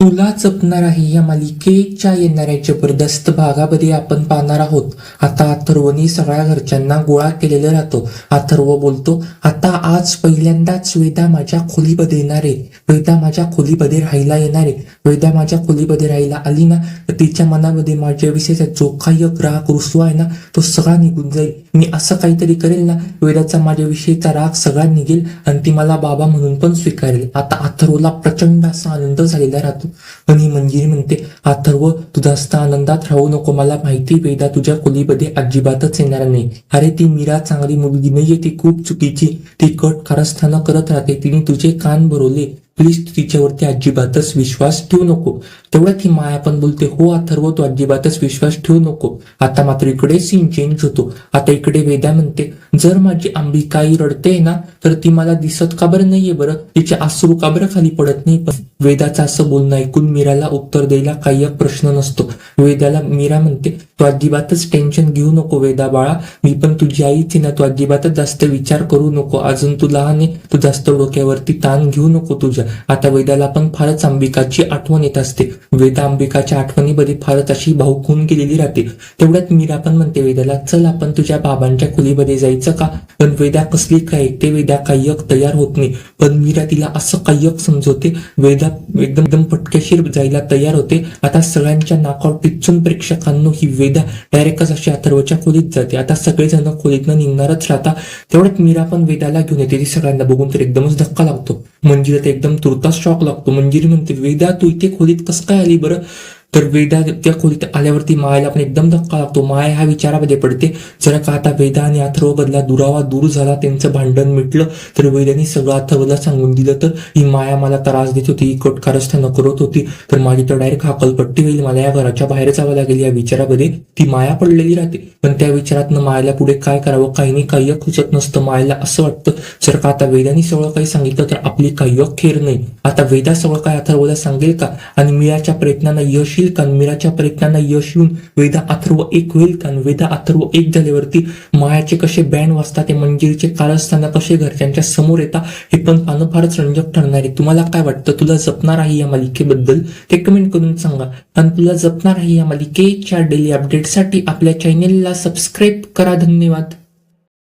तुला जपणार आहे या मालिकेच्या येणाऱ्या जबरदस्त भागामध्ये आपण पाहणार आहोत. आता अथर्वनी सगळ्या घरच्यांना गोळा केलेलं राहतो. अथर्व बोलतो आता आज पहिल्यांदाच वेदा माझ्या खोलीमध्ये येणार आहे. वेदा माझ्या खोलीमध्ये राहायला येणार आहे. वेदा माझ्या खोलीमध्ये राहायला आली ना तर तिच्या मनामध्ये माझ्याविषयीचा जो काही राग रुसवा आहे ना तो सगळा निघून जाईल. मी असं काहीतरी करेल ना वेदाचा माझ्याविषयीचा राग सगळा निघेल आणि ती मला बाबा म्हणून पण स्वीकारेल. आता अथर्वला प्रचंड असा आनंद झालेला राहतो. आणि मंजिरी म्हणते अथर्व तुझास्त आनंदात राहू नको मला माहिती वेदा तुझ्या खोलीमध्ये अजिबातच येणार नाही. अरे ती मीरा चांगली मुलगी नाहीये ती खूप चुकीची ती कट कारस्थानं करत राहते तिने तुझे कान भरवले प्लीज तिच्यावरती अजिबातच विश्वास ठेवू नको. तेवढ्या ती माया पण बोलते हो अथर्व तू अजिबातच विश्वास ठेवू नको. आता मात्र इकडे सीन चेंज होतो. आता इकडे वेदा म्हणते जर माझी अंबिकाई रडते ना तर ती मला दिसत का बरं नाहीये बरं? तिचे आसरू का बरं खाली पडत नाही? पण वेदाचं असं बोलणं ऐकून मीराला उत्तर द्यायला काही प्रश्न नसतो. वेदाला मीरा म्हणते तू अजिबातच टेन्शन घेऊ नको वेदा बाळा. मी पण तुझी आईच ना तू अजिबातच जास्त विचार करू नको. अजून तू लहान आहे तू जास्त डोक्यावरती ताण घेऊ नको तुझ्या. आता वेदाला पण फारच अंबिकाची आठवण येत असते. वेदा अंबिकाच्या आठवणीमध्ये फारच अशी भाऊकून गेलेली राहते. तेवढ्यात मीरा पण म्हणते वेदाला चल आपण तुझ्या बाबांच्या खोलीमध्ये जायचं का? पण वेदा कसली काय ते वेदा कायक तयार होत नाही. पण मीरा तिला असं कायक समजवते. वेदा एकदम एकदम पटकेशीर जायला तयार होते. आता सगळ्यांच्या नाकावर टिचून प्रेक्षकांनो ही वेदा डायरेक्टच अशी अथर्वच्या खोलीत जाते. आता सगळेजण खोलीतनं निघणारच राहता. तेवढ्यात मीरा पण वेदाला घेऊन येते. ती सगळ्यांना बघून तर एकदमच धक्का लागतो. मंजिरा तर एकदम тұртас шоқлақ тұмын жермін тігвейда тұйтек өлет қысқа әлі бірі तर वेदा त्या खोलीत आल्यावरती मायाला पण एकदम धक्का लागतो. माया ह्या विचारामध्ये पडते जरा का आता वेदा आणि अथर्व बदला दुरावा दूर झाला त्यांचं भांडण मिटलं तर वेदाने सगळं अथर्वला सांगून दिलं तर ही माया मला त्रास देत होती ही कटकारस्थानं करत होती तर माझी तर डायरेक्ट हाकलपट्टी होईल मला या घराच्या बाहेर जावं लागेल. या विचारामध्ये ती माया पडलेली राहते. पण त्या विचारातनं मायाला पुढे काय करावं काही नाही काही खुचत नसतं. मायाला असं वाटतं जर का आता वेदाने सगळं काही सांगितलं तर आपली काही खेर नाही. आता वेदा सगळं काय अथर्वला सांगेल का? आणि मीराच्या प्रयत्नांना यश येईल मीराच्या प्रयत्नांना यश येऊन वेदा अथर्व एक होईल. का वेदा अथर्व एक झाल्यावरती मायाचे कसे बँड वाजता ते मंजिरीचे कारस्थाना कसे घरच्यांच्या समोर येतात हे पण पानं फारच रंजक ठरणार आहे. तुम्हाला काय वाटतं? तुला जपणार आहे या मालिकेबद्दल? ते कमेंट करून सांगा. आणि तुला जपणार आहे या मालिकेच्या डेली अपडेटसाठी आपल्या चॅनेलला सबस्क्राईब करा. धन्यवाद.